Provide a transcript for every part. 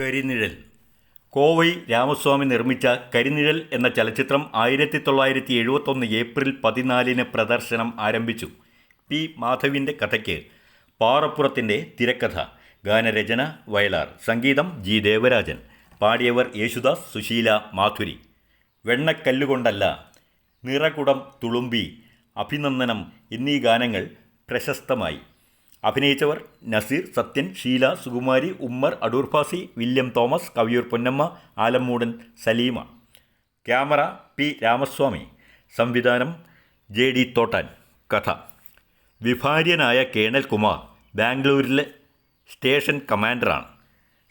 കരിനിഴൽ. കോവൈ രാമസ്വാമി നിർമ്മിച്ച കരിനിഴൽ എന്ന ചലച്ചിത്രം ആയിരത്തി തൊള്ളായിരത്തി എഴുപത്തൊന്ന് ഏപ്രിൽ പതിനാലിന് പ്രദർശനം ആരംഭിച്ചു. പി. മാധവിന്റെ കഥയ്ക്ക് പാറപ്പുറത്തിന്റെ തിരക്കഥ ഗാനരചന വയലാർ സംഗീതം ജി. ദേവരാജൻ പാടിയവർ യേശുദാസ് സുശീല മാധുരി. വെണ്ണക്കല്ലുകൊണ്ടല്ല നിറകുടം തുളുമ്പി അഭിനന്ദനം എന്നീ ഗാനങ്ങൾ പ്രശസ്തമായി. അഭിനയിച്ചവർ Nazir Sathyan Sheela Sukumari Ummer Adoor Bhasi William Thomas Kaviyoor Ponnamma Alummoodan Saleema. Camera P. Ramaswamy. സംവിധാനം ജെ. ഡി. തോട്ടാൻ. കഥ. വിഭാര്യനായ കേണൽ കുമാർ ബാംഗ്ലൂരിലെ സ്റ്റേഷൻ കമാൻഡറാണ്.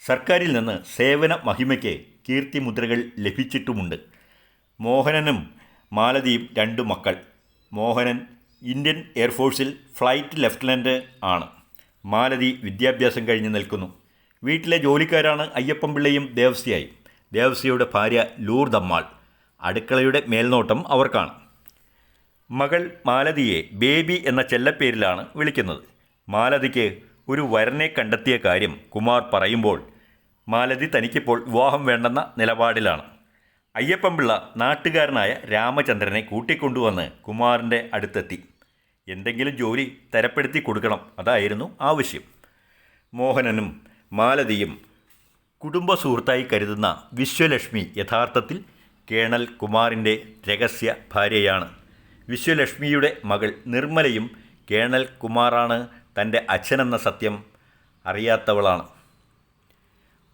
സർക്കാരിൽ നിന്ന് സേവന മഹിമയ്ക്ക് കീർത്തിമുദ്രകൾ ലഭിച്ചിട്ടുമുണ്ട്. മോഹനനും മാലതിയും രണ്ടു മക്കൾ. മോഹനൻ ഇന്ത്യൻ എയർഫോഴ്സിൽ ഫ്ലൈറ്റ് ലെഫ്റ്റനന്റ് ആണ്. മാലതി വിദ്യാഭ്യാസം കഴിഞ്ഞ് നിൽക്കുന്നു. വീട്ടിലെ ജോലിക്കാരാണ് അയ്യപ്പൻപിള്ളയും ദേവസ്യയും. ദേവസ്യയുടെ ഭാര്യ ലൂർദമ്മാൾ അടുക്കളയുടെ മേൽനോട്ടം അവർക്കാണ്. മകൾ മാലതിയെ ബേബി എന്ന ചെല്ലപ്പേരിലാണ് വിളിക്കുന്നത്. മാലതിക്ക് ഒരു വരനെ കണ്ടെത്തിയ കാര്യം കുമാർ പറയുമ്പോൾ മാലതി തനിക്കിപ്പോൾ വിവാഹം വേണ്ടെന്ന നിലപാടിലാണ്. അയ്യപ്പൻപിള്ള നാട്ടുകാരനായ രാമചന്ദ്രനെ കൂട്ടിക്കൊണ്ടുവന്ന് കുമാറിന്റെ അടുത്തെത്തി. എന്തെങ്കിലും ജോലി തരപ്പെടുത്തി കൊടുക്കണം. അതായിരുന്നു ആവശ്യം മോഹനനും മാലതിയും കുടുംബ സുഹൃത്തായി കരുതുന്ന വിശ്വലക്ഷ്മി യഥാർത്ഥത്തിൽ കേണൽ കുമാറിന്റെ രഹസ്യ ഭാര്യയാണ്. വിശ്വലക്ഷ്മിയുടെ മകൾ നിർമ്മലയും കേണൽ കുമാറാണ് തന്റെ അച്ഛനെന്ന സത്യം അറിയാത്തവളാണ്.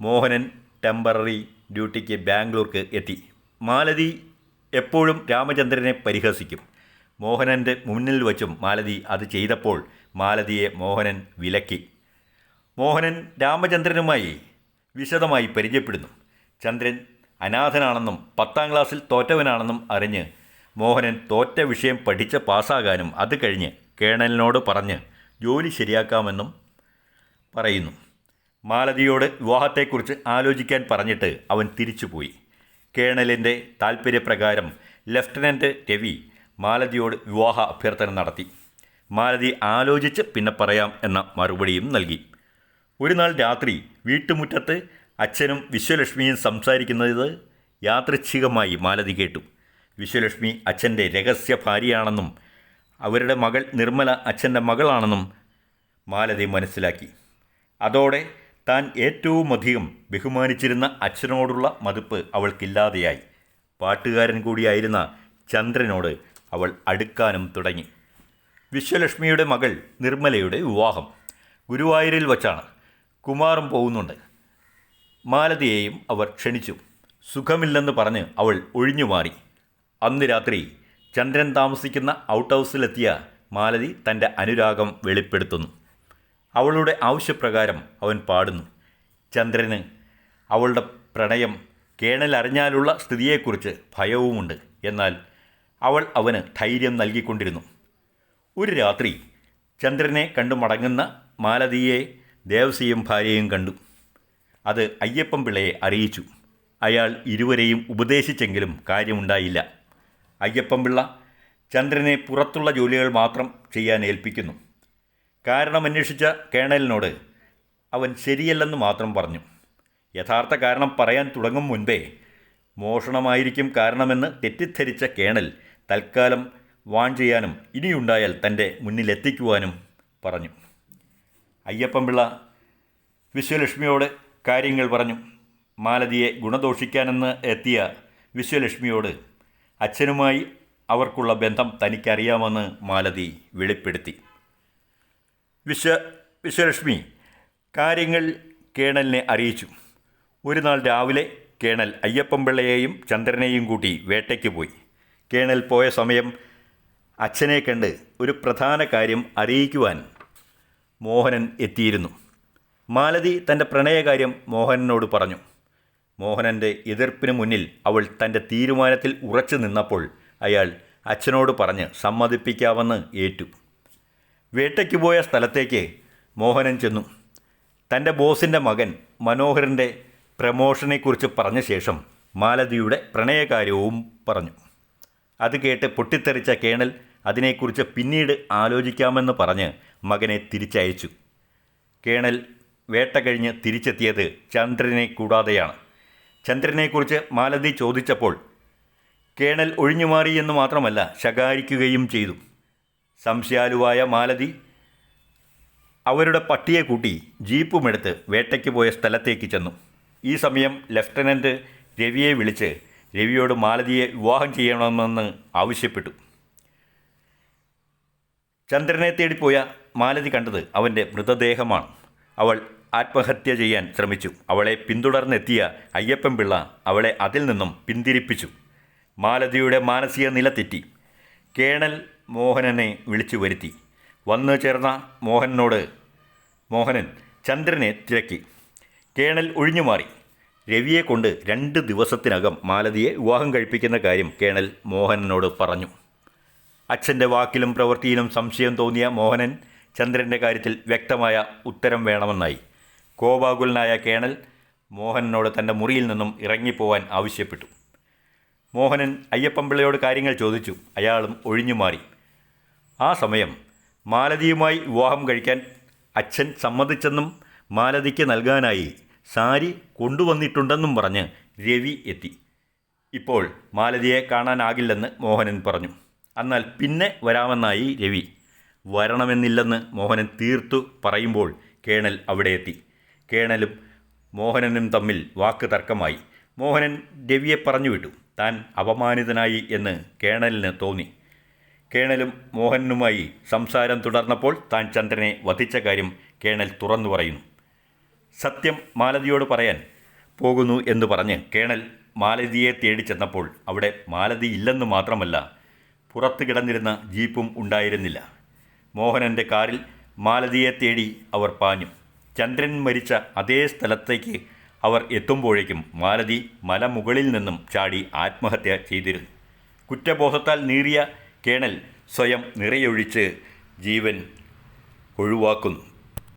മോഹനൻ ടെമ്പററി ഡ്യൂട്ടിക്ക് ബാംഗ്ലൂർക്ക് എത്തി. മാലതി എപ്പോഴും രാമചന്ദ്രനെ പരിഹസിക്കും. മോഹനന്റെ മുന്നിൽ വച്ചും മാലതി അത് ചെയ്തപ്പോൾ മാലതിയെ മോഹനൻ വിലക്കി. മോഹനൻ രാമചന്ദ്രനുമായി വിശദമായി പരിചയപ്പെടുന്നു. ചന്ദ്രൻ അനാഥനാണെന്നും പത്താം ക്ലാസ്സിൽ തോറ്റവനാണെന്നും അറിഞ്ഞ് മോഹനൻ തോറ്റ വിഷയം പഠിച്ച് പാസ്സാകാനും അത് കഴിഞ്ഞ് കേണലിനോട് പറഞ്ഞ് ജോലി ശരിയാക്കാമെന്നും പറയുന്നു. മാലതിയോട് വിവാഹത്തെക്കുറിച്ച് ആലോചിക്കാൻ പറഞ്ഞിട്ട് അവൻ തിരിച്ചുപോയി. കേണലിന്റെ താൽപ്പര്യപ്രകാരം ലഫ്റ്റനന്റ് രവി മാലതിയോട് വിവാഹ അഭ്യർത്ഥന നടത്തി. മാലതി ആലോചിച്ച് പിന്നെ പറയാം എന്ന മറുപടിയും നൽകി. ഒരു നാൾ രാത്രി വീട്ടുമുറ്റത്ത് അച്ഛനും വിശ്വലക്ഷ്മിയും സംസാരിക്കുന്നത് യാദൃച്ഛികമായി മാലതി കേട്ടു. വിശ്വലക്ഷ്മി അച്ഛന്റെ രഹസ്യ ഭാര്യയാണെന്നും അവരുടെ മകൾ നിർമ്മല അച്ഛന്റെ മകളാണെന്നും മാലതി മനസ്സിലാക്കി. അതോടെ താൻ ഏറ്റവുമധികം ബഹുമാനിച്ചിരുന്ന അച്ഛനോടുള്ള മതിപ്പ് അവൾക്കില്ലാതെയായി. പാട്ടുകാരൻ കൂടിയായിരുന്ന ചന്ദ്രനോട് അവൾ അടുക്കാനും തുടങ്ങി. വിശ്വലക്ഷ്മിയുടെ മകൾ നിർമ്മലയുടെ വിവാഹം ഗുരുവായൂരിൽ വച്ചാണ്. കുമാറും പോകുന്നുണ്ട്. മാലതിയെയും അവർ ക്ഷണിച്ചു. സുഖമില്ലെന്ന് പറഞ്ഞ് അവൾ ഒഴിഞ്ഞു മാറി. അന്ന് രാത്രി ചന്ദ്രൻ താമസിക്കുന്ന ഔട്ട് ഹൗസിലെത്തിയ മാലതി തന്റെ അനുരാഗം വെളിപ്പെടുത്തുന്നു. അവളുടെ ആവശ്യപ്രകാരം അവൻ പാടുന്നു. ചന്ദ്രന് അവളുടെ പ്രണയം കേണലറിഞ്ഞാലുള്ള സ്ഥിതിയെക്കുറിച്ച് ഭയവുമുണ്ട്. എന്നാൽ അവൾ അവന് ധൈര്യം നൽകിക്കൊണ്ടിരുന്നു. ഒരു രാത്രി ചന്ദ്രനെ കണ്ടു മടങ്ങുന്ന മാലതിയെ ദേവസിയും ഭാര്യയും കണ്ടു. അത് അയ്യപ്പൻ പിള്ളയെ അറിയിച്ചു. അയാൾ ഇരുവരെയും ഉപദേശിച്ചെങ്കിലും കാര്യമുണ്ടായില്ല. അയ്യപ്പൻ പിള്ള ചന്ദ്രനെ പുറത്തുള്ള ജോലികൾ മാത്രം ചെയ്യാൻ ഏൽപ്പിക്കുന്നു. കാരണമന്വേഷിച്ച കേണലിനോട് അവൻ ശരിയല്ലെന്ന് മാത്രം പറഞ്ഞു. യഥാർത്ഥ കാരണം പറയാൻ തുടങ്ങും മുൻപേ മോഷണമായിരിക്കും കാരണമെന്ന് തെറ്റിദ്ധരിച്ച കേണൽ തൽക്കാലം വാൺ ചെയ്യാനും ഇനിയുണ്ടായാൽ തന്റെ മുന്നിലെത്തിക്കുവാനും പറഞ്ഞു. അയ്യപ്പൻപിള്ള വിശ്വലക്ഷ്മിയോട് കാര്യങ്ങൾ പറഞ്ഞു. മാലതിയെ ഗുണദോഷിക്കാനെന്ന് എത്തിയ വിശ്വലക്ഷ്മിയോട് അച്ഛനുമായി അവർക്കുള്ള ബന്ധം തനിക്കറിയാമെന്ന് മാലതി വെളിപ്പെടുത്തി. വിശ്വ വിശ്വലക്ഷ്മി കാര്യങ്ങൾ കേണലിനെ അറിയിച്ചു. ഒരു നാൾ രാവിലെ കേണൽ അയ്യപ്പൻപിള്ളയെയും ചന്ദ്രനെയും കൂട്ടി വേട്ടയ്ക്ക് പോയി. കേണൽ പോയ സമയം അച്ഛനെ കണ്ട് ഒരു പ്രധാന കാര്യം അറിയിക്കുവാൻ മോഹനൻ എത്തിയിരുന്നു. മാലതി തന്റെ പ്രണയകാര്യം മോഹനനോട് പറഞ്ഞു. മോഹനന്റെ എതിർപ്പിന് മുന്നിൽ അവൾ തന്റെ തീരുമാനത്തിൽ ഉറച്ചു നിന്നപ്പോൾ അയാൾ അച്ഛനോട് പറഞ്ഞ് സമ്മതിപ്പിക്കാമെന്ന് ഏറ്റു. വേട്ടയ്ക്ക് പോയ സ്ഥലത്തേക്ക് മോഹനൻ ചെന്നു. തന്റെ ബോസിന്റെ മകൻ മനോഹരന്റെ പ്രമോഷനെക്കുറിച്ച് പറഞ്ഞ ശേഷം മാലതിയുടെ പ്രണയകാര്യവും പറഞ്ഞു. അത് കേട്ട് പൊട്ടിത്തെറിച്ച കേണൽ അതിനെക്കുറിച്ച് പിന്നീട് ആലോചിക്കാമെന്ന് പറഞ്ഞ് മകനെ തിരിച്ചയച്ചു. കേണൽ വേട്ട കഴിഞ്ഞ് തിരിച്ചെത്തിയത് ചന്ദ്രനെ കൂടാതെയാണ്. ചന്ദ്രനെക്കുറിച്ച് മാലതി ചോദിച്ചപ്പോൾ കേണൽ ഒഴിഞ്ഞുമാറി എന്ന് മാത്രമല്ല ശകാരിക്കുകയും ചെയ്തു. സംശയാലുവായ മാലതി അവരുടെ പട്ടിയെ കൂട്ടി ജീപ്പുമെടുത്ത് വേട്ടയ്ക്ക് പോയ സ്ഥലത്തേക്ക് ചെന്നു. ഈ സമയം ലഫ്റ്റനന്റ് രവിയെ വിളിച്ച് രവിയോട് മാലതിയെ വിവാഹം ചെയ്യണമെന്ന് ആവശ്യപ്പെട്ടു. ചന്ദ്രനെ തേടിപ്പോയ മാലതി കണ്ടത് അവന്റെ മൃതദേഹമാണ്. അവൾ ആത്മഹത്യ ചെയ്യാൻ ശ്രമിച്ചു. അവളെ പിന്തുടർന്നെത്തിയ അയ്യപ്പൻ പിള്ള അവളെ അതിൽ നിന്നും പിന്തിരിപ്പിച്ചു. മാലതിയുടെ മാനസിക നില തെറ്റി. കേണൽ മോഹനനെ വിളിച്ചു വരുത്തി. വന്നു ചേർന്ന മോഹനനോട് മോഹനൻ ചന്ദ്രനെ തിരക്കി. കേണൽ ഒഴിഞ്ഞുമാറി രവിയെ കൊണ്ട് രണ്ട് ദിവസത്തിനകം മാലതിയെ വിവാഹം കഴിപ്പിക്കുന്ന കാര്യം കേണൽ മോഹനനോട് പറഞ്ഞു. അച്ഛന്റെ വാക്കിലും പ്രവൃത്തിയിലും സംശയം തോന്നിയ മോഹനൻ ചന്ദ്രന്റെ കാര്യത്തിൽ വ്യക്തമായ ഉത്തരം വേണമെന്നായി. കോപാകുലനായ കേണൽ മോഹനനോട് തന്റെ മുറിയിൽ നിന്നും ഇറങ്ങിപ്പോവാൻ ആവശ്യപ്പെട്ടു. മോഹനൻ അയ്യപ്പമ്പിള്ളയോട് കാര്യങ്ങൾ ചോദിച്ചു. അയാളും ഒഴിഞ്ഞുമാറി ആ സമയം മാലതിയുമായി വിവാഹം കഴിക്കാൻ അച്ഛൻ സമ്മതിച്ചെന്നും മാലതിക്ക് നൽകാനായി സാരി കൊണ്ടുവന്നിട്ടുണ്ടെന്നും പറഞ്ഞ് രവി എത്തി. ഇപ്പോൾ മാലതിയെ കാണാനാകില്ലെന്ന് മോഹനൻ പറഞ്ഞു. എന്നാൽ പിന്നെ വരാമെന്നായി രവി. വരണമെന്നില്ലെന്ന് മോഹനൻ തീർത്തു പറയുമ്പോൾ കേണൽ അവിടെ എത്തി. കേണലും മോഹനനും തമ്മിൽ വാക്ക് തർക്കമായി. മോഹനൻ രവിയെ പറഞ്ഞു വിട്ടു. താൻ അപമാനിതനായി എന്ന് കേണലിന് തോന്നി. കേണലും മോഹനനുമായി സംസാരം തുടർന്നപ്പോൾ താൻ ചന്ദ്രനെ വധിച്ച കാര്യം കേണൽ തുറന്നു പറയുന്നു. സത്യം മാലതിയോട് പറയാൻ പോകുന്നു എന്ന് പറഞ്ഞ് കേണൽ മാലതിയെ തേടി ചെന്നപ്പോൾ അവിടെ മാലതി ഇല്ലെന്ന് മാത്രമല്ല പുറത്ത് കിടന്നിരുന്ന ജീപ്പും ഉണ്ടായിരുന്നില്ല. മോഹനന്റെ കാറിൽ മാലതിയെ തേടി അവർ പാഞ്ഞു. ചന്ദ്രൻ മരിച്ച അതേ സ്ഥലത്തേക്ക് അവർ എത്തുമ്പോഴേക്കും മാലതി മലമുകളിൽ നിന്നും ചാടി ആത്മഹത്യ ചെയ്തിരുന്നു. കുറ്റബോധത്താൽ നീറിയ കേണൽ സ്വയം നിറയൊഴിച്ച് ജീവൻ ഒഴിവാക്കുന്നു.